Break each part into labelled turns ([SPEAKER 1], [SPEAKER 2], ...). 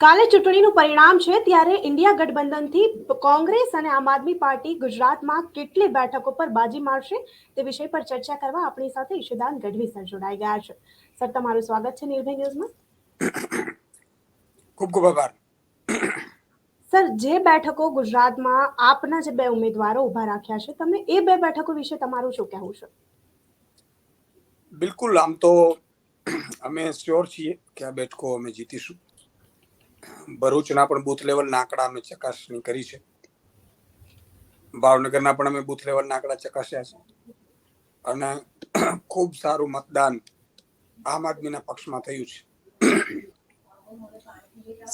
[SPEAKER 1] કાલે ચૂંટણીનું પરિણામ છે ત્યારે ઇન્ડિયા ગઠબંધનથી કોંગ્રેસ અને આમ આદમી પાર્ટી ગુજરાતમાં કેટલી બેઠકો પર બાજી મારશે તે વિષય પર ચર્ચા કરવા આપણી સાથે ઈશુદાન ગઢવી સર જોડાઈ ગયા છે. સર તમારું સ્વાગત છે નિર્ભય ન્યૂઝમાં.
[SPEAKER 2] ખૂબ ખૂબ આભાર.
[SPEAKER 1] સર જે બેઠકો ગુજરાતમાં આપના જે બે ઉમેદવારો ઊભા રાખ્યા છે તમે એ બે બેઠકો વિશે તમારું શું કહેવું છે?
[SPEAKER 2] બિલકુલ આમ તો અમે શ્યોર છીએ કે આ બેઠકો અમે જીતીશું. ભરૂચના પણ બુથ લેવલ નાકડા અમે ચકાસણી કરી છે. ભાવનગરના પણ અમે બુથ લેવલ નાકડા ચકાસ્યા છે. અને ખૂબ સારું મતદાન આમ આદમીના પક્ષમાં થયું છે.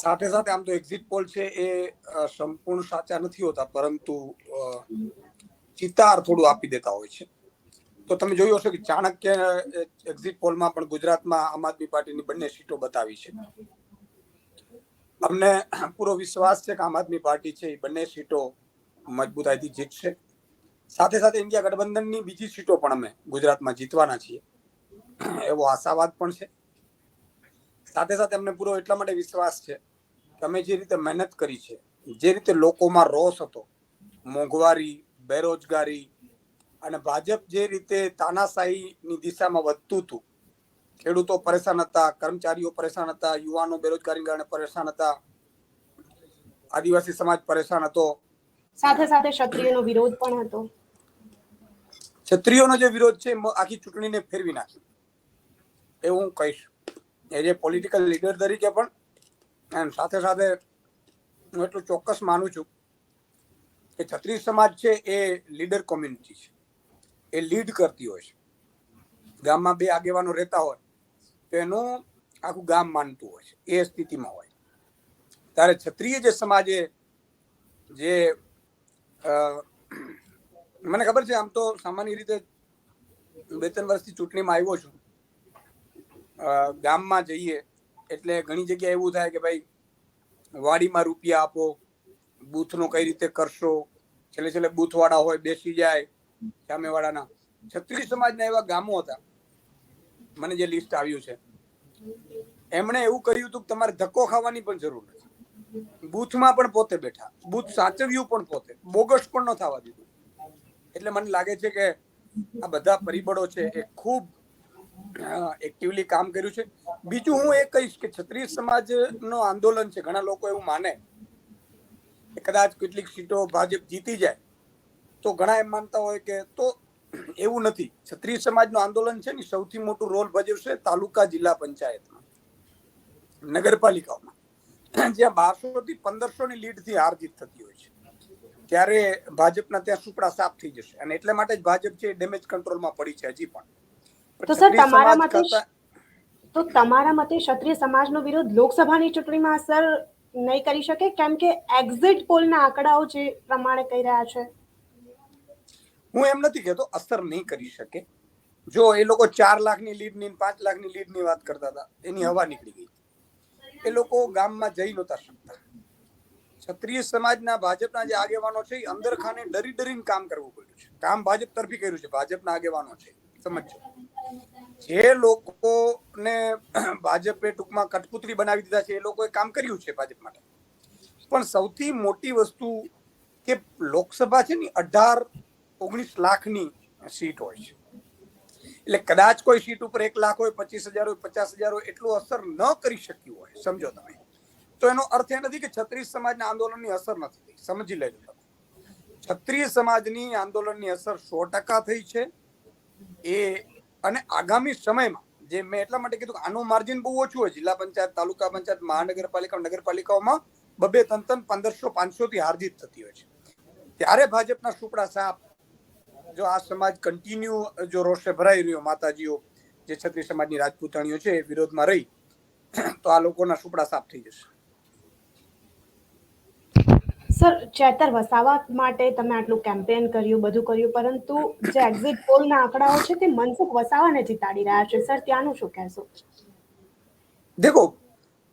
[SPEAKER 2] સાથે સાથે આમ તો એક્ઝિટ પોલ છે એ સંપૂર્ણ સાચા નથી હોતા, પરંતુ ચિતાર થોડું આપી દેતા હોય છે. તો તમે જોયું હશે કે ચાણક્ય એક્ઝિટ પોલમાં પણ ગુજરાતમાં આમ આદમી પાર્ટીની બંને સીટો બતાવી છે. અમને પૂરો વિશ્વાસ છે કે આમ આદમી પાર્ટી છે, એ બંને સીટો મજબૂતાઈથી જીતશે. સાથે સાથે ઇન્ડિયા ગઠબંધનની બીજી સીટો પણ અમે ગુજરાતમાં જીતવાના છીએ. એવો આશાવાદ પણ છે. સાથે સાથે અમને પૂરો એટલા માટે વિશ્વાસ છે કે અમે જે રીતે મહેનત કરી છે, જે રીતે લોકોમાં રોષ હતો, મોંઘવારી, બેરોજગારી અને ભાજપ જે રીતે તાનાશાહીની દિશામાં વધતું હતું ખેડૂતો પરેશાન હતા કર્મચારીઓ પરેશાન હતા યુવાનો બેરોજગારી કારણે પરેશાન હતા. આદિવાસી સમાજ પરેશાન હતો.
[SPEAKER 1] સાથે સાથે ક્ષત્રિયોનો વિરોધ પણ હતો.
[SPEAKER 2] ક્ષત્રિયોનો જે વિરોધ છે આખી ચૂંટણીને ફેરવી નાખી. એ હું કહીશ. એ જે પોલિટિકલ લીડર તરીકે પણ સાથે સાથે હું એટલું ચોક્કસ માનું છું કે ક્ષત્રિય સમાજ છે એ લીડર કોમ્યુનિટી છે. એ લીડ કરતી હોય છે. ગામમાં બે આગેવાનો રહેતા હોય તો એનું આખું ગામ માનતું હોય છે, એ સ્થિતિમાં હોય. ત્યારે ક્ષત્રિય જે સમાજે જે મને ખબર છે, આમ તો સામાન્ય રીતે બે ત્રણ વર્ષથી ચૂંટણીમાં આવ્યો છું. ગામમાં જઈએ એટલે ઘણી જગ્યાએ એવું થાય કે ભાઈ, વાડીમાં રૂપિયા આપો, બૂથનો કઈ રીતે કરશો, છેલ્લે છેલ્લે બૂથવાળા હોય, બેસી જાય સામેવાળાના. ક્ષત્રિય સમાજના એવા ગામો હતા મને જે લિસ્ટ આવ્યું છે. એમણે એવું કર્યું હતું કે તમારે ધક્કો ખાવાની પણ જરૂર નથી. બૂથમાં પણ પોતે બેઠા. બૂથ સાચવ્યું પણ પોતે. બોગસ પણ ન થવા દીધું. એટલે મને લાગે છે કે આ બધા પરિબળો છે એ ખૂબ એક્ટિવલી કામ કર્યું છે. બીજું હું એ કહીશ કે ક્ષત્રિય સમાજનો આંદોલન છે. ઘણા લોકો એવું માને કદાચ કેટલીક સીટો ભાજપ જીતી જાય. તો ઘણા એમ માનતા હોય કે તો એવું નથી. ક્ષત્રિય સમાજનું આંદોલન છે ને સૌથી મોટું રોલ ભજવશે તાલુકા જિલ્લા પંચાયતમાં નગરપાલિકાઓમાં. જ્યાં બારસો થી પંદરસો ની લીડથી હાર જીત થતી હોય છે. ત્યારે ભાજપના ત્યાં સુપડા સાફ થઈ જશે. અને એટલે માટે જ ભાજપ છે ડેમેજ કંટ્રોલમાં પડી છે હજી પણ.
[SPEAKER 1] તો સર તમારા મતે તો તમારા મતે ક્ષત્રિય સમાજનો વિરોધ લોકસભાની ચૂંટણીમાં અસર નહીં કરી શકે? કેમ કે એક્ઝિટ પોલના આંકડાઓ જે પ્રમાણે કહી રહ્યા છે
[SPEAKER 2] હું એમ નથી કહેતો અસર નહીં કરી શકે. જો એ લોકો ચાર લાખની લીડની પાંચ લાખની લીડની વાત કરતા હતા, એની હવા નીકળી ગઈ. એ લોકો ગામમાં જઈ નહોતા શકતા. ક્ષત્રિય સમાજના ભાજપના જે આગેવાનો છે, એ અંદર ખાને ડરી ડરીને કામ કરવું પડ્યું છે. કામ ભાજપ તરફી કર્યું છે, ભાજપના આગેવાનો છે સમજો જે લોકોને ભાજપે ટૂંકમાં કઠપુતળી બનાવી દીધા છે, એ લોકોએ કામ કર્યું છે ભાજપ માટે. પણ સૌથી મોટી વસ્તુ કે લોકસભા છે ને, અઢાર ઓગણીસ લાખની સીટ હોય છે. એટલે કદાચ કોઈ સીટ ઉપર એક લાખ હોય, પચીસ હજાર હોય, પચાસ હજાર હોય, એટલું અસર ન કરી શક્યું હોય, સમજો તમે. તો એનો અર્થ એ નથી કે છત્રીસ સમાજના આંદોલનની અસર નથી. થઈ સમજી લેજો તમે. છત્રીસ સમાજની આંદોલનની અસર સો ટકા થઈ છે. એ અને આગામી સમયમાં જે મેં એટલા માટે કીધું આનું માર્જિન બહુ ઓછું હોય, જિલ્લા પંચાયત, તાલુકા પંચાયત મહાનગરપાલિકા નગરપાલિકાઓમાં બબે ત્રણ પંદરસો પાંચસો થી હારજીત થતી હોય છે. ત્યારે ભાજપના સુપડા સાપ જો આ સમાજ કન્ટિન્યુ જો રોષે ભરાઈ રહ્યો માતાજીઓ જે છત્રી સમાજની રાજપૂતાણીઓ છે એ વિરોધમાં રહી તો આ લોકોના સુપડા સાફ થઈ જશે.
[SPEAKER 1] સર ચેતર વસાવા માટે તમે આટલું કેમ્પેન કર્યું બધું કર્યું પરંતુ જે એક્ઝિટ પોલના આંકડાઓ છે તે મનસુખ વસાવાને જીતાડી રહ્યા છે. સર ત્યાંનું શું કહેશો?
[SPEAKER 2] દેખો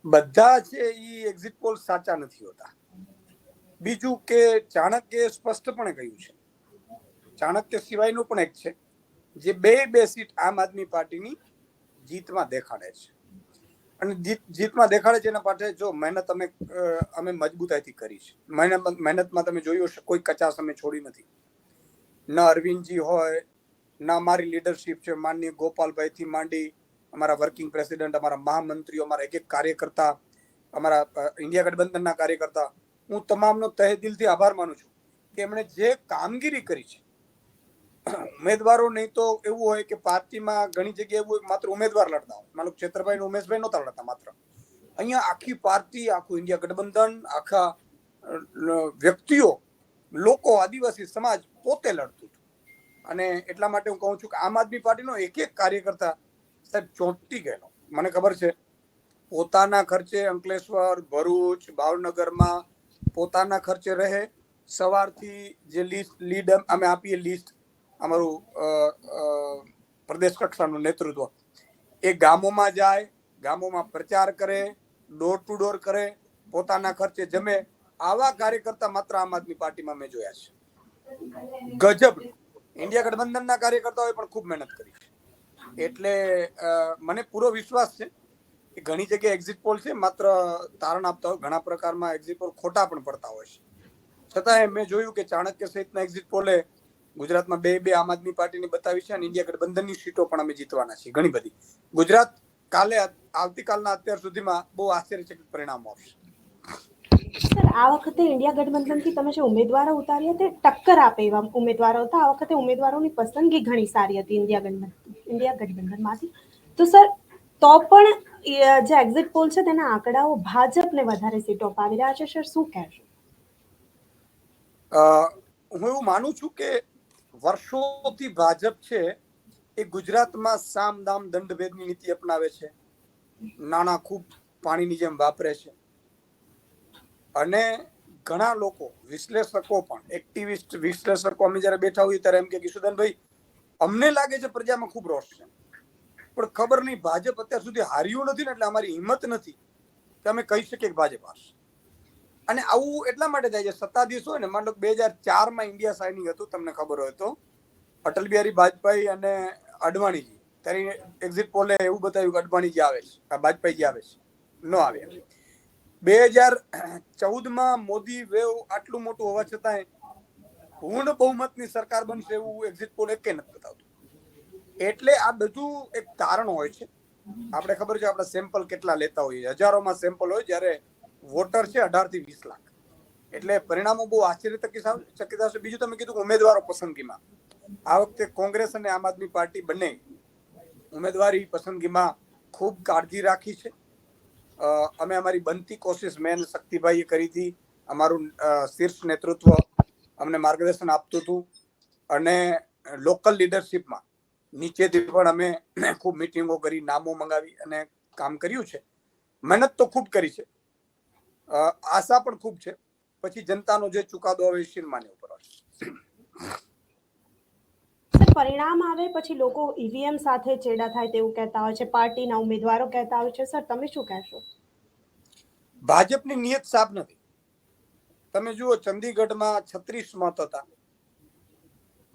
[SPEAKER 2] બધા છે એ એક્ઝિટ પોલ સાચા નથી હોતા. બીજું કે ચાણક્ય સ્પષ્ટપણે કહ્યું છે ચાણક્ય સિવાયનું પણ એક છે, જે બે બે સીટ આમ આદમી પાર્ટીની જીતમાં દેખાડે છે. અને જીત, જીતમાં દેખાડે છે એના માટે જો મહેનત અમે અમે મજબૂતાઈથી કરી છે. મહેનત, મહેનતમાં તમે જોયું હશે, કોઈ કચાશ અમે છોડી નથી. ન અરવિંદજી હોય, ના અમારી લીડરશિપ છે, માનનીય ગોપાલભાઈથી માંડી અમારા વર્કિંગ પ્રેસિડેન્ટ અમારા મહામંત્રીઓ, અમારા એક એક કાર્યકર્તા, અમારા ઇન્ડિયા ગઠબંધનના કાર્યકર્તા. હું તમામનો તહે દિલથી આભાર માનું છું કે એમણે જે કામગીરી કરી છે ઉમેદવારો નહીં તો એવું હોય કે પાર્ટીમાં ઘણી જગ્યાએ એવું હોય માત્ર ઉમેદવાર લડતા હોય. માનો ક્ષેત્રભાઈ ઉમેશભાઈ નહોતા લડતા માત્ર. અહીંયા આખી પાર્ટી, આખું ઇન્ડિયા ગઠબંધન, આખા વ્યક્તિઓ, લોકો, આદિવાસી સમાજ પોતે લડતું હતું. અને એટલા માટે હું કહું છું કે આમ આદમી પાર્ટીનો એક એક કાર્યકર્તા સાહેબ ચોંટી ગયેલો. મને ખબર છે, પોતાના ખર્ચે અંકલેશ્વર, ભરૂચ, ભાવનગરમાં પોતાના ખર્ચે રહે. સવારથી જે લિસ્ટ, લીડ, અમે આપીએ લિસ્ટ અમારું પ્રદેશ કક્ષાનું નેતૃત્વ. એ ગામોમાં જાય, ગામોમાં પ્રચાર કરે ડોર ટુ ડોર કરે, પોતાના ખર્ચે જમે, આવા કાર્યકર્તા માત્ર આમ આદમી પાર્ટીમાં મેં જોયા છે. ગજબ. ઇન્ડિયા ગઠબંધનના કાર્યકર્તાઓએ પણ ખૂબ મહેનત કરી છે. એટલે મને પૂરો વિશ્વાસ છે કે ઘણી જગ્યાએ એક્ઝિટ પોલ છે, માત્ર તારણ આપતા હોય, ઘણા પ્રકારમાં એક્ઝિટ પોલ ખોટા પણ પડતા હોય છે. છતાંય મેં જોયું કે ચાણક્ય સહિતના એક્ઝિટ પોલે ગુજરાતમાં બે બે આમ આદમી પાર્ટીની બતાવી છે અને ઇન્ડિયા ગઠબંધનની સીટો પણ અમે જીતવાના છીએ ઘણી બધી. ગુજરાત કાલે આવતીકાલના અત્યાર સુધીમાં બહુ આશ્ચર્યચકિત પરિણામો આપશે.
[SPEAKER 1] સર આ વખતે ઇન્ડિયા ગઠબંધનથી તમે જે ઉમેદવારો ઉતાર્યા તે ટક્કર આપે એવા ઉમેદવારો હતા. આ વખતે ઉમેદવારોની પસંદગી ઘણી સારી હતી ઇન્ડિયા ગઠબંધન ઇન્ડિયા ગઠબંધનમાંથી. તો સર તો પણ જે એક્ઝિટ પોલ છે તેના આંકડાઓ ભાજપને વધારે સીટો અપાવી રહ્યા છે. સર શું કહેશો?
[SPEAKER 2] હું એવું માનું છું કે વર્ષોથી ભાજપ છે એ ગુજરાતમાં સામ દામ દંડ ભેદની નીતિ અપનાવે છે. નાણાં ખૂબ પાણીની જેમ વાપરે છે. અને ઘણા લોકો, વિશ્લેષકો પણ, એક્ટિવિસ્ટ, વિશ્લેષકો અમે જ્યારે બેઠા હોઈએ ત્યારે એમ કે કિશોરદાનભાઈ અમને લાગે છે પ્રજામાં ખૂબ રોષ છે. પણ ખબર નહીં, ભાજપ અત્યાર સુધી હાર્યું નથી ને એટલે અમારી હિંમત નથી કે અમે કહી શકીએ કે ભાજપ હારશે. અને આવું એટલા માટે થાય છે સત્તાધીશ હોય ને, માનો બે હજાર ચારમાં ઇન્ડિયા સાઇનિંગ હતું, તમને ખબર હોય તો. અટલ બિહારી વાજપેયી અને અડવાણીજી. ત્યારે એક્ઝિટ પોલે એવું બતાવ્યું કે અડવાણીજી આવે છે વાજપેયીજી આવે છે. ન આવે બે હજાર ચૌદમાં મોદી વેવ આટલું મોટું હોવા છતાંય પૂર્ણ બહુમતની સરકાર બનશે એવું એક્ઝિટ પોલ એકે નથી બતાવતું. એટલે આ બધું એક તારણ હોય છે. આપણે ખબર છે, આપણે સેમ્પલ કેટલા લેતા હોઈએ. હજારોમાં સેમ્પલ હોય, જ્યારે વોટર છે અઢારથી વીસ લાખ. એટલે પરિણામો બહુ આશ્ચર્યચકિત ચકિત હશે બીજું તમે કીધું ઉમેદવારો પસંદગીમાં. આ વખતે કોંગ્રેસ અને આમ આદમી પાર્ટી બંને ઉમેદવારી પસંદગીમાં ખૂબ કાળજી રાખી છે. અમે અમારી બનતી કોશિશ મેન શક્તિભાઈએ કરી હતી. અમારું શીર્ષ નેતૃત્વ અમને માર્ગદર્શન આપતું હતું. અને લોકલ લીડરશિપમાં નીચેથી પણ અમે ખૂબ મિટિંગો કરી, નામો મંગાવી અને કામ કર્યું છે. મહેનત તો ખૂબ કરી છે. આશા પણ ખૂબ છે. પછી જનતાનો જે ચુકાદો આવે એ શિરમાની ઉપર
[SPEAKER 1] પરિણામ આવે પછી લોકો ઈવીએમ સાથે ચેડા થાય તેવું કહેતા હોય છે પાર્ટીના ઉમેદવારો કહેતા હોય છે. સર તમે શું કહેશો?
[SPEAKER 2] ભાજપની નિયત સાફ નથી. તમે જુઓ ચંદીગઢમાં છત્રીસ મત હતા.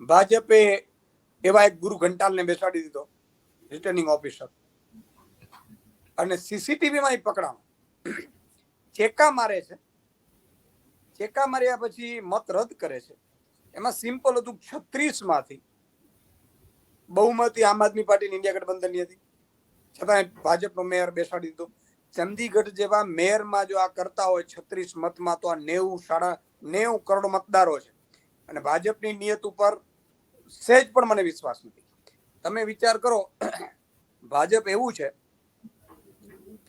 [SPEAKER 2] ભાજપે એવા એક ગુરુ ઘંટાલને બેસાડી દીધો રિટર્નિંગ ઓફિસર અને સીસીટીવીમાં પકડાણો ચેકા મારે છે. ચેકા માર્યા પછી મત રદ કરે છે. એમાં સિમ્પલ હતું છત્રીસમાંથી બહુમતી આમ આદમી પાર્ટી ઇન્ડિયા ગઠબંધનની હતી. છતાં ભાજપનો મેયર બેસાડી દીધો. ચંદીગઢ જેવા મેયરમાં જો આ કરતા હોય છત્રીસ મતમાં તો આ નેવું સાડા નેવું કરોડ મતદારો છે. અને ભાજપની નિયત ઉપર સહેજ પણ મને વિશ્વાસ નથી. તમે વિચાર કરો, ભાજપ એવું છે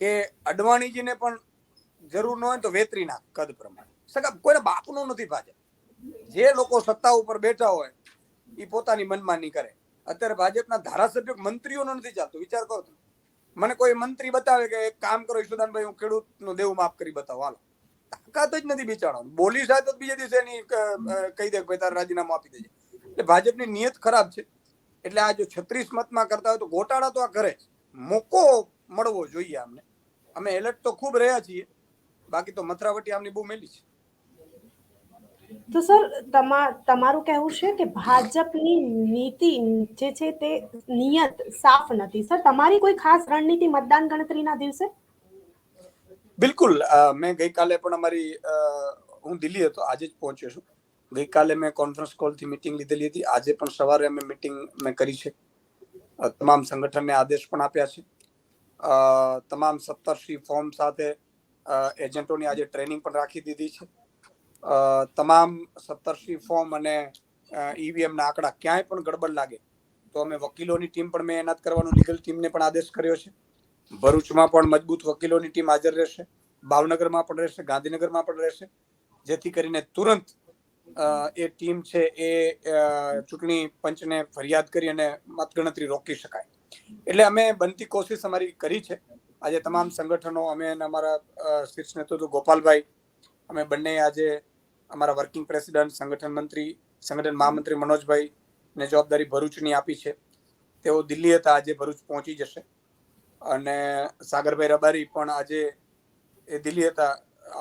[SPEAKER 2] કે અડવાણીજીને પણ જરૂર ન હોય તો વેતરી નાખ કદ પ્રમાણે. સગા, કોઈને બાપનું નથી ભાજપ. જે લોકો સત્તા ઉપર બેઠા હોય, એ પોતાની મનમાની કરે. અત્યારે ભાજપના ધારાસભ્યો મંત્રીઓનો નથી ચાલતો. વિચાર કરો તમે. મને કોઈ મંત્રી બતાવે કે એક કામ કરો, ઈશુદાનભાઈ, હું ખેડૂતનું દેવું માફ કરી બતાવો. હાલો. તાકાત જ નથી બિચારો બોલી સાથે તો બીજા દિવસે એની કહી દે ભાઈ, તારે રાજીનામું આપી દેજે. એટલે ભાજપની નિયત ખરાબ છે. એટલે આ જો છત્રીસ મતમાં કરતા હોય તો ગોટાળા તો આ કરે મોકો મળવો જોઈએ અમને અમે એલર્ટ તો ખૂબ રહ્યા છીએ. બાકી તો મથરાવટી આમની બહુ મેલી છે.
[SPEAKER 1] તો સર તમા તમારું કહેવું છે કે ભાજપની નીતિ જે છે તે નિયત સાફ નથી. સર તમારી કોઈ ખાસ રણનીતિ મતદાન ગણતરીના દિવસે?
[SPEAKER 2] બિલકુલ. અ, મેં ગઈકાલે પણ અમારી અ, હું દિલ્હી હતો આજે જ પહોંચ્યો છું. ગઈકાલે મેં કોન્ફરન્સ કોલથી મીટિંગ લીધેલી હતી. આજે પણ સવારે અમે મીટિંગ મેં કરી છે. અ, તમામ સંગઠનને આદેશ પણ આપ્યા છે. અ, તમામ સત્તરસી ફોર્મ સાથે અ, એજન્ટોની આજે ટ્રેનિંગ પણ રાખી દીધી છે. તમામ સત્તરસી ફોર્મ અને ઈવીએમ ના આંકડા ક્યાંય પણ ગડબડ લાગે, તો અમે વકીલોની ટીમ પણ મેં એનાત કરવાનો, લીગલ ટીમને પણ આદેશ કર્યો છે. ભરૂચમાં પણ મજબૂત વકીલોની ટીમ હાજર રહેશે, ભાવનગરમાં પણ રહેશે, ગાંધીનગરમાં પણ રહેશે, જેથી કરીને તુરંત એ ટીમ છે એ ચૂંટણી પંચને ફરિયાદ કરી અને મતગણતરી રોકી શકાય. એટલે અમે બનતી કોશિશ અમારી કરી છે. આજે તમામ સંગઠનો, અમે અમારા શીર્ષ નેતૃત્વ ગોપાલભાઈ, અમે બંને આજે અમારા વર્કિંગ પ્રેસિડેન્ટ, સંગઠન મંત્રી, સંગઠન મહામંત્રી મનોજભાઈ ને જવાબદારી ભરૂચની આપી છે. તેઓ દિલ્હી હતા, આજે ભરૂચ પહોંચી જશે. અને સાગરભાઈ રબારી પણ આજે એ દિલ્હી હતા,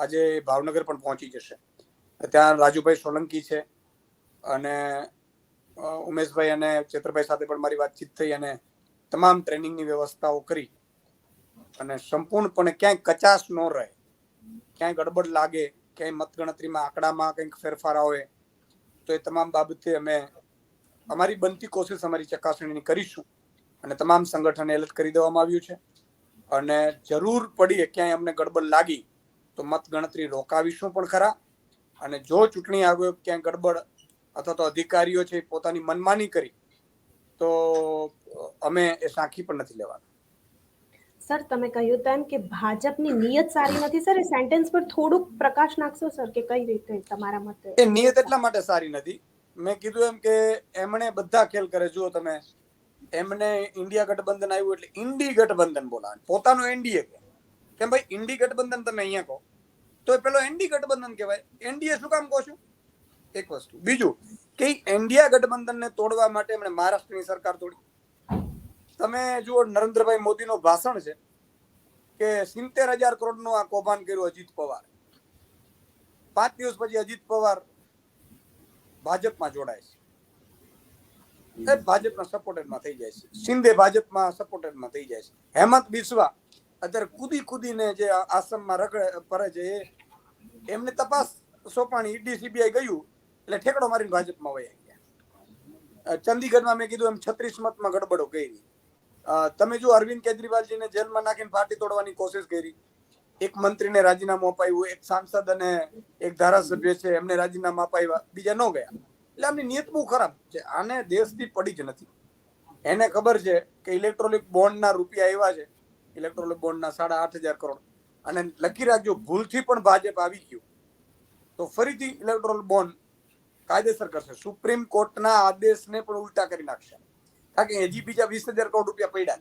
[SPEAKER 2] આજે ભાવનગર પણ પહોંચી જશે. ત્યાં રાજુભાઈ સોલંકી છે અને ઉમેશભાઈ અને ચેતરભાઈ સાથે પણ મારી વાતચીત થઈ અને તમામ ટ્રેનિંગની વ્યવસ્થાઓ કરી. અને સંપૂર્ણપણે ક્યાંય કચાશ ન રહે. ક્યાંય ગડબડ લાગે, ક્યાંય મતગણતરીમાં, આંકડામાં કંઈક ફેરફાર આવે, તો એ તમામ બાબતે અમે અમારી બનતી કોશિશ, અમારી ચકાસણીની કરીશું. અને તમામ સંગઠને એલર્ટ કરી દેવામાં આવ્યું છે. અને જરૂર પડીએ, ક્યાંય અમને ગડબડ લાગી, તો મત ગણતરી રોકાવીશું પણ ખરા. અને જો ચૂંટણી આયોગ ક્યાંય ગડબડ અથવા તો અધિકારીઓ છે પોતાની મનમાની કરી, તો અમે એ સાંખી પણ નથી લેવાના.
[SPEAKER 1] સર, તમે કહ્યું તેમ કે ભાજપની નિયત સારી નથી. સર, એ સેન્ટેન્સ પર થોડુંક પ્રકાશ નાખશો સર, કે કઈ રીતે તમારા મતે?
[SPEAKER 2] એ નિયત એટલા માટે સારી નથી. મેં કીધું એમ કે એમણે બધા ખેલ કરે, જુઓ તમે. એમને ઇન્ડિયા ગઠબંધન આવ્યું એટલે ઇન્ડી ગઠબંધન બોલાવે. પોતાનું એનડીએ કે કેમ ભાઈ, ઇન્ડી ગઠબંધન તમે અહીંયા કહો. તો એ પેલો એનડી ગઠબંધન કહેવાય. એનડીએ શું કામ કહો છો? એક વસ્તુ. બીજું, કે ઇન્ડિયા ગઠબંધનને તોડવા માટે એમણે મહારાષ્ટ્રની સરકાર તોડી. તમે જુઓ નરેન્દ્રભાઈ મોદીનું ભાષણ છે કે સિત્તેર હજાર કરોડનું આ કૌભાંડ કર્યું અજીત પવાર. પાંચ દિવસ પછી અજીત પવાર ભાજપમાં જોડાય છે. ભાજપના સપોર્ટરમાં થઈ જાય છે. શિંદે ભાજપમાં સપોર્ટરમાં થઈ જાય છે. હેમંત બિસ્વા અત્યારે કૂદી કૂદીને જે આ આસામમાં રગડે પરે છે, એ એમને તપાસ સોંપાણી ઈડી સીબીઆઈ ગયું એટલે ઠેકડો મારીને ભાજપમાં વયા ગયા. ચંદીગઢમાં મેં કીધું એમ છત્રીસ મતમાં ગડબડો કરી. તમે જો અરવિંદ કેજરીવાલજીને જેલમાં નાખીને પાર્ટી તોડવાની કોશિશ કરી, એક મંત્રીને રાજીનામું અપાયું, એક સાંસદ અને એક ધારાસભ્ય છે, એમને રાજીનામું અપાવ્યા, બીજા ન ગયા. એટલે આમની નિયત બહુ ખરાબ છે. આને દેશથી પડી જ નથી. એને ખબર છે કે ઇલેક્ટ્રોનિક બોન્ડના રૂપિયા એવા છે, ઇલેક્ટ્રોનિક બોન્ડના સાડા આઠ હજાર કરોડ. અને લખી રાખજો, ભૂલથી પણ ભાજપ આવી ગયું. તો ફરીથી ઇલેક્ટ્રોનિક બોન્ડ કાયદેસર કરશે. સુપ્રીમ કોર્ટના આદેશને પણ ઉલટા કરી નાખશે. કારણ કે હજી બીજા વીસ હજાર કરોડ રૂપિયા પડ્યા.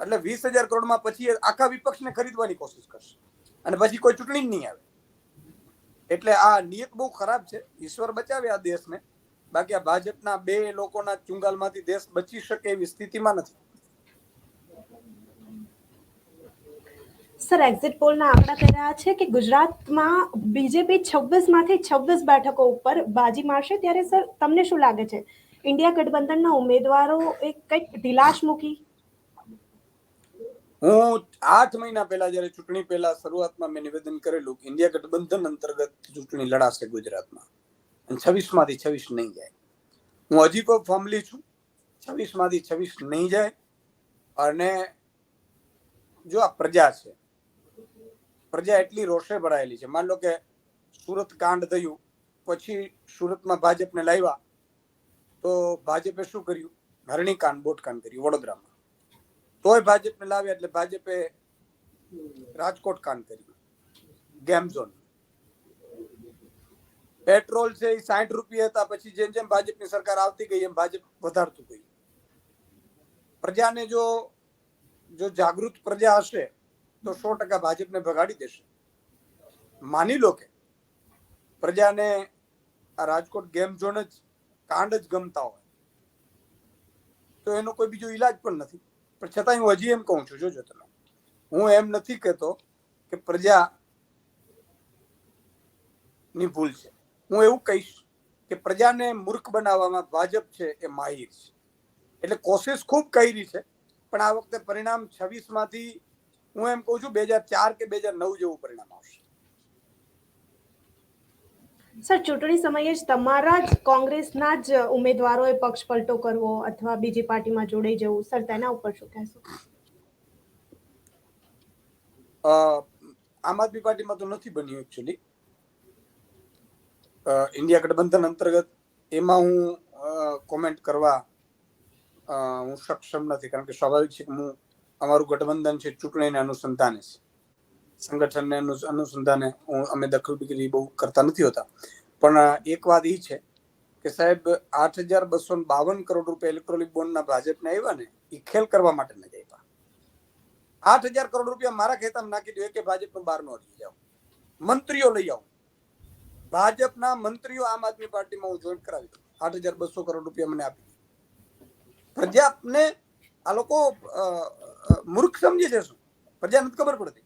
[SPEAKER 2] એટલે વીસ હજાર કરોડમાં પછી આખા વિપક્ષને ખરીદવાની કોશિશ કરશે. અને પછી કોઈ ચૂંટણી જ નહીં આવે. એટલે આ નિયત બહુ ખરાબ છે. ઈશ્વર બચાવે આ દેશને. બાકી આ ભાજપના બે લોકોના ચુંગાલમાંથી દેશ બચી શકે એવી સ્થિતિમાં નથી.
[SPEAKER 1] સર એક્ઝિટ પોલના આંકડા રહ્યા છે કે ગુજરાતમાં બીજેપી છવ્વીસમાંથી છવ્વીસ બેઠકો ઉપર બાજી મારશે. ત્યારે સર, તમને શું લાગે છે? ઇન્ડિયા ગઠબંધનના ઉમેદવારો એ કંઈક ઢીલાશ મૂકી?
[SPEAKER 2] હું આઠ મહિના પહેલા જયારે ચૂંટણી પહેલા શરૂઆતમાં મેં નિવેદન કરેલું કે ઇન્ડિયા ગઠબંધન અંતર્ગત ચૂંટણી લડાશે ગુજરાતમાં. અને છવ્વીસમાંથી છવ્વીસ નહીં જાય. હું હજી પણ ફોર્મલી છું. છવ્વીસમાંથી છવ્વીસ નહીં જાય. અને જો આ પ્રજા છે, પ્રજા એટલી રોષે ભરાયેલી છે. માન લો કે સુરત કાંડ થયું, પછી સુરતમાં ભાજપને લાવ્યા તો ભાજપે શું કર્યું? હરણી કાન બોટ કાન કર્યું, વડોદરામાં. તોય ભાજપને લાવ્યા એટલે ભાજપે રાજકોટ કાંડ કર્યું. Game zone. પેટ્રોલ છે એ સાઠ રૂપિયા હતા, પછી જેમ જેમ ભાજપની સરકાર આવતી ગઈ એમ ભાજપ વધારતું ગયું. પ્રજાને જો જો જાગૃત પ્રજા હશે, તો સો ટકા ભાજપને ભગાડી દેશે. માની લો કે પ્રજાને આ રાજકોટ ગેમ ઝોન જ કાંડ જ ગમતા હોય. તો એનો કોઈ બીજો ઈલાજ પણ નથી. પણ છતાંય હું હજી એમ કહું છું, જોજો તમે. હું એમ નથી કહેતો કે પ્રજા ની ભૂલ છે. હું એવું કહીશ કે પ્રજાને મૂર્ખ બનાવવામાં ભાજપ છે એ માહિર છે. એટલે કોશિશ ખૂબ કરી છે, પણ આ વખતે પરિણામ છવ્વીસમાંથી હું એમ કહું છું, બે હજાર ચાર કે બે હજાર નવ જેવું પરિણામ આવશે.
[SPEAKER 1] સર, ચૂંટણી સમયે જ તમારા જ કોંગ્રેસના જ ઉમેદવારોએ પક્ષ પલટો કરવો અથવા બીજી પાર્ટીમાં જોડાઈ જવું, સર, તેના ઉપર શું કહેશો?
[SPEAKER 2] આમ આદમી પાર્ટીમાં તો નથી બન્યું એકચ્યુઅલી ઇન્ડિયા ગઠબંધન અંતર્ગત એમાં હું કોમેન્ટ કરવા હું સક્ષમ નથી કારણ કે સ્વાભાવિક છે કે હું અમારું ગઠબંધન છે ચૂંટણીને અનુસંધાને છે. સંગઠનને અનુ- અનુસંધાને અમે દખલગીરી બહુ કરતા નથી હોતા. પણ એક વાત એ છે કે સાહેબ, આઠ હજાર બસો બાવન કરોડ રૂપિયા ઇલેક્ટ્રોનિક બોન્ડના ભાજપને આવ્યા ને એ ખેલ કરવા માટે નથી આપ્યા આઠ હજાર કરોડ રૂપિયા મારા ખેતામાં નાખી દો કે ભાજપનું બહાર નો લઈ જાઓ મંત્રીઓ લઈ આવો. ભાજપના મંત્રીઓ આમ આદમી પાર્ટીમાં હું જોઈન કરાવી દઉં. આઠ હજાર બસો કરોડ રૂપિયા મને આપી પ્રજાને આ લોકો મૂર્ખ સમજી છે શું? પ્રજાને નથી ખબર પડતી.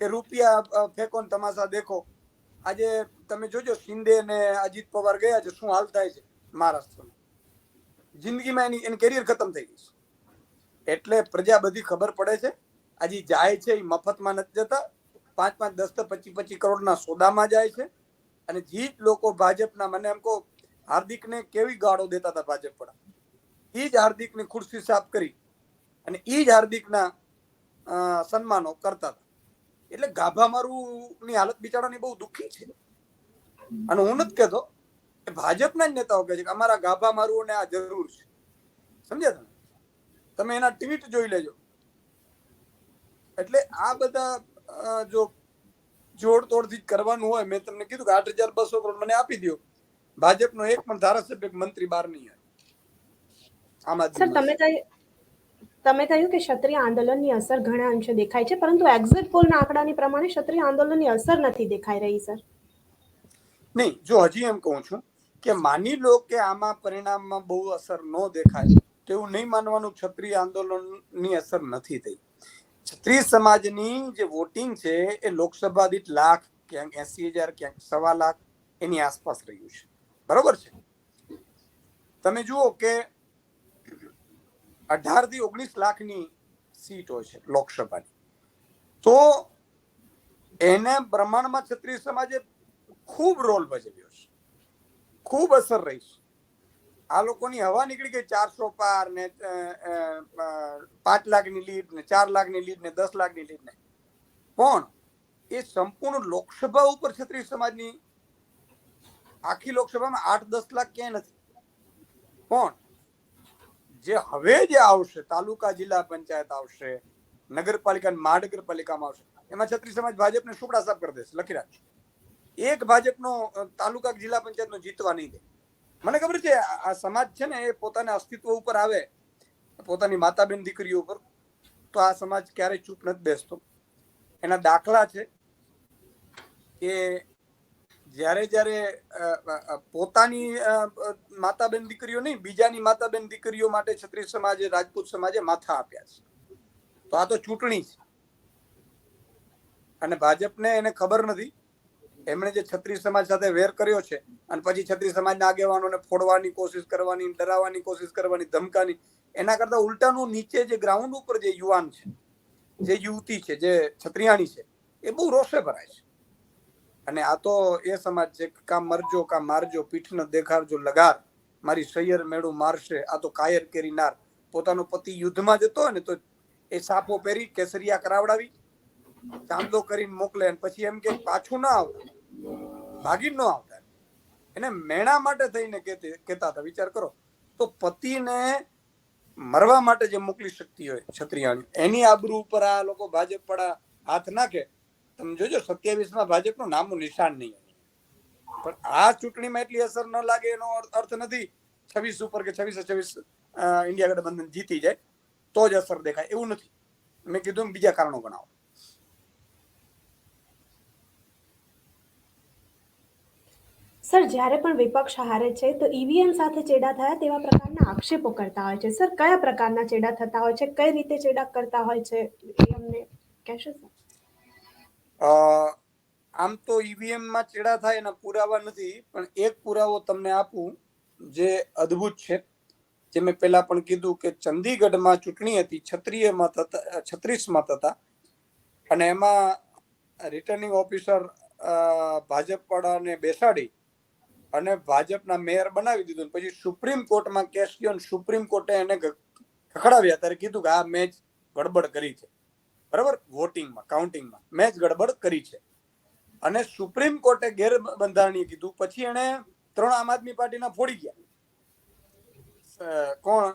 [SPEAKER 2] કે રૂપિયા ફેંકો તમાશા દેખો. આજે તમે જોજો, શિંદે ને અજીત પવાર ગયા છે, શું હાલ થાય છે મહારાષ્ટ્રમાં. જિંદગીમાં એની એની કેરિયર ખતમ થઈ ગઈ છે. એટલે પ્રજા બધી ખબર પડે છે, આજે જાય છે, એ મફતમાં નથી જતા. પાંચ પાંચ, દસ તો પચીસ પચીસ કરોડના સોદામાં જાય છે. અને જે લોકો ભાજપના, મને એમ કહો, હાર્દિકને કેવી ગાળો દેતા હતા ભાજપ પર એ જ હાર્દિકની ખુરશી સાફ કરી અને એ જ હાર્દિકના સન્માનો કરતા હતા. એટલે ગાભા મારુની હાલત બિચારાની બહુ દુઃખી છે. અને હું નથી કહેતો કે ભાજપના જ નેતાઓ કહે છે કે અમારા ગાભા મારુઓને આ જરૂર છે. સમજ્યા તમે? તમે એના ટ્વીટ જોઈ લેજો. એટલે આ બધા જો જોડ તોડથી જ કરવાનું હોય મેં તમને કીધું કે આઠ હજાર બસો કરોડ મને આપી દો ભાજપનો એક પણ ધારાસભ્ય મંત્રી બહાર નહીં આવે. આમાં
[SPEAKER 1] સર તમે તમે કહ્યું કે ક્ષત્રિય આંદોલનની અસર ઘણા અંશે દેખાય છે, પરંતુ એક્ઝિટ પોલના આંકડાની પ્રમાણે ક્ષત્રિય આંદોલનની અસર નથી દેખાઈ રહી, સર.
[SPEAKER 2] નહીં, જો હજી એમ કહું છું કે માની લો કે આમાં પરિણામમાં બહુ અસર ન દેખાય તેવું નહીં માનવાનું ક્ષત્રિય આંદોલનની અસર નથી થઈ. ક્ષત્રિય સમાજની જે વોટિંગ છે, એ લોકસભા દીઠ લાખ, ક્યાંક એસી હજાર, ક્યાંક સવા લાખ એની આસપાસ રહ્યું છે. બરોબર છે? તમે જુઓ કે અઢારથી ઓગણીસ લાખની સીટ હોય છે લોકસભાની. તો એને બ્રહ્માંડમાં ક્ષત્રિય સમાજે ખૂબ રોલ ભજવ્યો છે. ખૂબ અસર રહી છે. આ લોકોની હવા નીકળી ગઈ ચારસો પાર ને પાંચ લાખની લીડ ને, ચાર લાખની લીડ ને, દસ લાખની લીડ ને. પણ એ સંપૂર્ણ લોકસભા ઉપર ક્ષત્રિય સમાજની આખી લોકસભામાં આઠ દસ લાખ ક્યાંય નથી. પણ જે હવે જે આવશે, તાલુકા જિલ્લા પંચાયત આવશે નગરપાલિકા મહાનગરપાલિકામાં આવશે, એમાં છત્રી સમાજ ભાજપને સુપડા સાફ કરી દેશે, લખી રાખશે એક ભાજપનો તાલુકા જિલ્લા પંચાયતનો જીતવા નહીં દે. મને ખબર છે, આ સમાજ છે ને, એ પોતાના અસ્તિત્વ ઉપર આવે, પોતાની માતા બેન દીકરીઓ ઉપર, તો આ સમાજ ક્યારેય ચૂપ નથી બેસતો. એના દાખલા છે કે જ્યારે જ્યારે પોતાની માતા બેન દીકરીઓ નહીં, બીજાની માતા બેન દીકરીઓ માટે છત્રી સમાજે, રાજપૂત સમાજે માથા આપ્યા છે. તો આ તો ચૂંટણી છે. અને ભાજપને એને ખબર નથી. એમણે જે છત્રી સમાજ સાથે વેર કર્યો છે, અને પછી છત્રી સમાજના આગેવાનોને ફોડવાની કોશિશ કરવાની, ડરાવવાની કોશિશ કરવાની ધમકાની, એના કરતા ઉલટાનું નીચે જે ગ્રાઉન્ડ ઉપર જે યુવાન છે, જે યુવતી છે, જે છત્રિયાણી છે, એ બહુ રોષે ભરાય છે. અને આ તો એ સમાજ છે કે મરજો, કા મારજો, પીઠનો દેખાડજો લગાર મારી સૈયર મેળું મારશે, આ તો કાયર કેરી નાર પોતાનો પતિ યુદ્ધમાં જતો હોય ને તો એ સાપો પહેરી કેસરિયા કરાવડાવી, ચાંદલો કરીને મોકલે અને પછી એમ કે પાછું ના આવતા. ભાગી ન આવતા એને મેણા માટે થઈને કહેતા હતા. વિચાર કરો. તો પતિને મરવા માટે જે મોકલી શકતી હોય ક્ષત્રિયાણી એની આબરૂ ઉપર આ લોકો ભાજપ પડા હાથ નાખે તમે જોજો સત્યાવીસમાં ભાજપનું નામનું નિશાન નહીં પણ આ ચૂંટણીમાં એટલી અસર ન લાગે, એનો અર્થ- નથી છવ્વીસ ઉપર કે છવ્વીસ છવ્વીસ ઇન્ડિયા ગઠબંધન જીતી જાય, તો જ અસર દેખાય. એવું નથી. મેં કીધું બીજા કારણો ગણાવો.
[SPEAKER 1] સર, જ્યારે પણ વિપક્ષ હારે છે, તો ઈવીએમ સાથે ચેડા થયા તેવા પ્રકારના આક્ષેપો કરતા હોય છે. સર, કયા પ્રકારના ચેડા થતા હોય છે? કઈ રીતે ચેડા કરતા હોય છે? એ અમને કહેશો સર.
[SPEAKER 2] આમ તો ઈવીએમમાં ચેડા થાય એના પુરાવા નથી, પણ એક પુરાવો તમને આપું જે અદ્ભુત છે. જે મેં પહેલા પણ કીધું કે ચંદીગઢમાં ચૂંટણી હતી છત્રીય મત હતા છત્રીસ મત હતા અને એમાં રિટર્નિંગ ઓફિસર ભાજપવાળાને બેસાડી અને ભાજપના મેયર બનાવી દીધું પછી સુપ્રીમ કોર્ટમાં કેસ ગયો સુપ્રીમ કોર્ટે એને ખખડાવ્યા. ત્યારે કીધું કે આ મેચ ગડબડ કરી છે. બરાબર? વોટિંગમાં કાઉન્ટિંગમાં મેચ ગડબડ કરી છે. અને સુપ્રીમ કોર્ટે ગેરબંધારણીય કીધું. પછી એને ત્રણ આમ આદમી પાર્ટીના ફોડી ગયા. કોણ?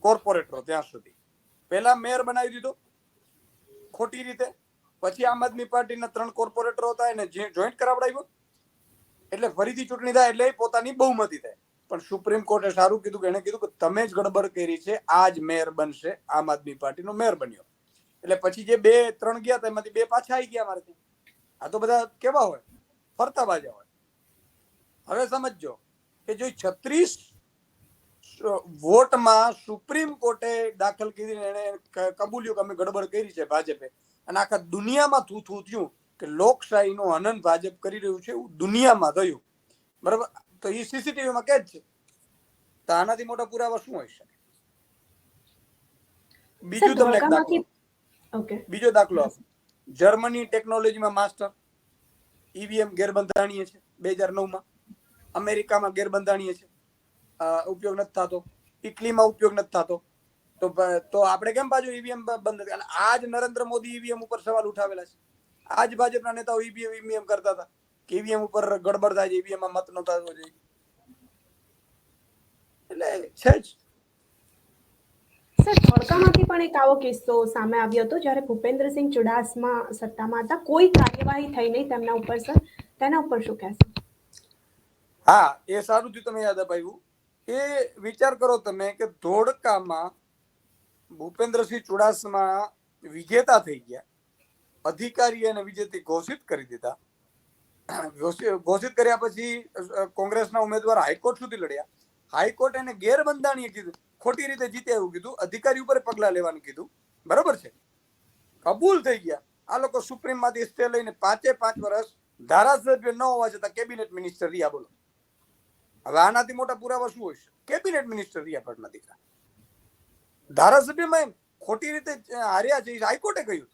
[SPEAKER 2] કોર્પોરેટરો ત્યાં સુધી. પહેલા મેયર બનાવી દીધો. ખોટી રીતે. પછી આમ આદમી પાર્ટીના ત્રણ કોર્પોરેટરો હતા. એને જોઈન્ટ કરાવડાવ્યો. એટલે ફરીથી ચૂંટણી થાય એટલે પોતાની બહુમતી થાય. પણ સુપ્રીમ કોર્ટે સારું કીધું કે એને કીધું કે તમે જ ગડબડ કરી છે. આ જ મેયર બનશે. આમ આદમી પાર્ટીનો મેયર બન્યો. એટલે પછી જે બે ત્રણ ગયા હતા એમાંથી બે પાછા આવી ગયા મારે આ તો બધા કેવા હોય? ફરતા બાજા હોય. હવે સમજો કે જો છત્રીસ વોટમાં સુપ્રીમ કોર્ટે દાખલ કરીને એને કબૂલ્યું કે અમે ગડબડ કરી છે ભાજપે અને આખા દુનિયામાં થૂ થૂ થયું કે લોકશાહીનો હનન ભાજપ કરી રહ્યું છે એવું દુનિયામાં થયું. બરાબર? તો એ સીસીટીવીમાં કે જ છે? તો આનાથી મોટા પુરાવા શું હોય શકે? બીજું તમને બીજો દાખલો જર્મની ટેકનોલોજીમાં માસ્ટર. ઈવીએમ ગેરબંધારણીય છે, બે હજાર નવમાં. અમેરિકામાં ગેરબંધારણીય છે. ઉપયોગ નથી થતો. ઇટલીમાં ઉપયોગ નથી થતો. તો તો આપણે કેમ પાછું ઈવીએમ બંધ? અને આજ નરેન્દ્ર મોદી ઈવીએમ ઉપર સવાલ ઉઠાવેલા છે. આજ ભાજપના નેતાઓ ઈવીએમ ઈવીએમ કરતા હતા. કે ઈવીએમ ઉપર ગડબડ થાય છે ઈવીએમમાં મત જોઈએ. એટલે છે જ.
[SPEAKER 1] સર ધોળકામાંથી પણ એક આવો કિસ્સો સામે આવ્યો હતો જ્યારે ભૂપેન્દ્રસિંહ ચુડાસમા સત્તામાં હતા. કોઈ કાર્યવાહી થઈ નહીં તેમના ઉપર, સર. તેના ઉપર શું કહેશો?
[SPEAKER 2] હા, એ સારું થયું તમે યાદ અપાવ્યું. એ વિચાર કરો તમે કે ધોળકામાં ભૂપેન્દ્રસિંહ ચુડાસમા વિજેતા થઈ ગયા. અધિકારી અને વિજેતી ઘોષિત કરી દીધા. ઘોષિત કર્યા પછી કોંગ્રેસના ઉમેદવાર હાઈકોર્ટ સુધી લડ્યા. હાઈકોર્ટ એને ગેરબંધાણીએ કીધું. ખોટી રીતે જીતે એવું કીધું, અધિકારી ઉપર પગલા લેવાનું કીધું. બરોબર છે? કબૂલ થઈ ગયા. આ લોકો સુપ્રીમમાંથી સ્ટે લઈને પાંચે પાંચ વર્ષ ધારાસભ્ય ન હોવા છતાં કેબિનેટ મિનિસ્ટર રહ્યા, બોલો. હવે આનાથી મોટા પુરાવા શું હોય કેબિનેટ મિનિસ્ટર રહ્યા, પટના દીકરા. ધારાસભ્યમાં એમ ખોટી રીતે હાર્યા છે હાઈકોર્ટે કહ્યું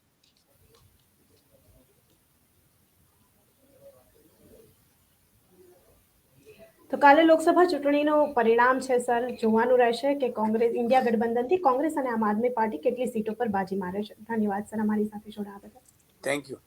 [SPEAKER 1] તો કાલે લોકસભા ચૂંટણીનું પરિણામ છે, સર. જોવાનું રહેશે કે કોંગ્રેસ, ઇન્ડિયા ગઠબંધનથી કોંગ્રેસ અને આમ આદમી પાર્ટી કેટલી સીટો પર બાજી મારે છે. ધન્યવાદ, સર, અમારી સાથે જોડાવા બદલ.
[SPEAKER 2] Thank you